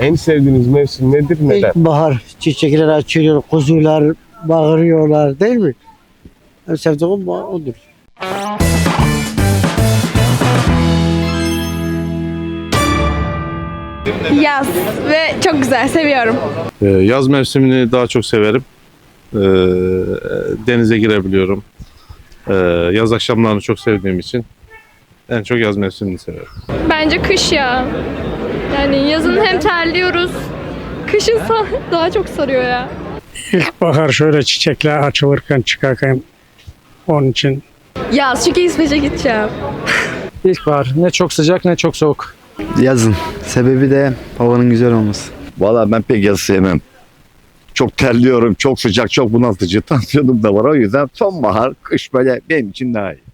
En sevdiğiniz mevsim nedir? Neden? İlkbahar çiçekler açıyor, kuzular bağırıyorlar değil mi? En sevdiğim odur. Yaz ve çok güzel seviyorum. Ee, Yaz mevsimini daha çok severim. Ee, Denize girebiliyorum. Ee, Yaz akşamlarını çok sevdiğim için en çok yaz mevsimini seviyorum. Bence kış ya. Yani yazın hem terliyoruz. Kışın daha çok sarıyor ya. İlkbahar şöyle çiçekler açılırken çıkarken onun için Yaz çünkü İsveç'e gideceğim. İlkbahar. Ne çok sıcak ne çok soğuk. Yazın. Sebebi de havanın güzel olması. Valla ben pek yazı sevmem. Çok terliyorum, çok sıcak, çok bunaltıcı. Tansiyonum da var. O yüzden sonbahar, kış böyle benim için daha iyi.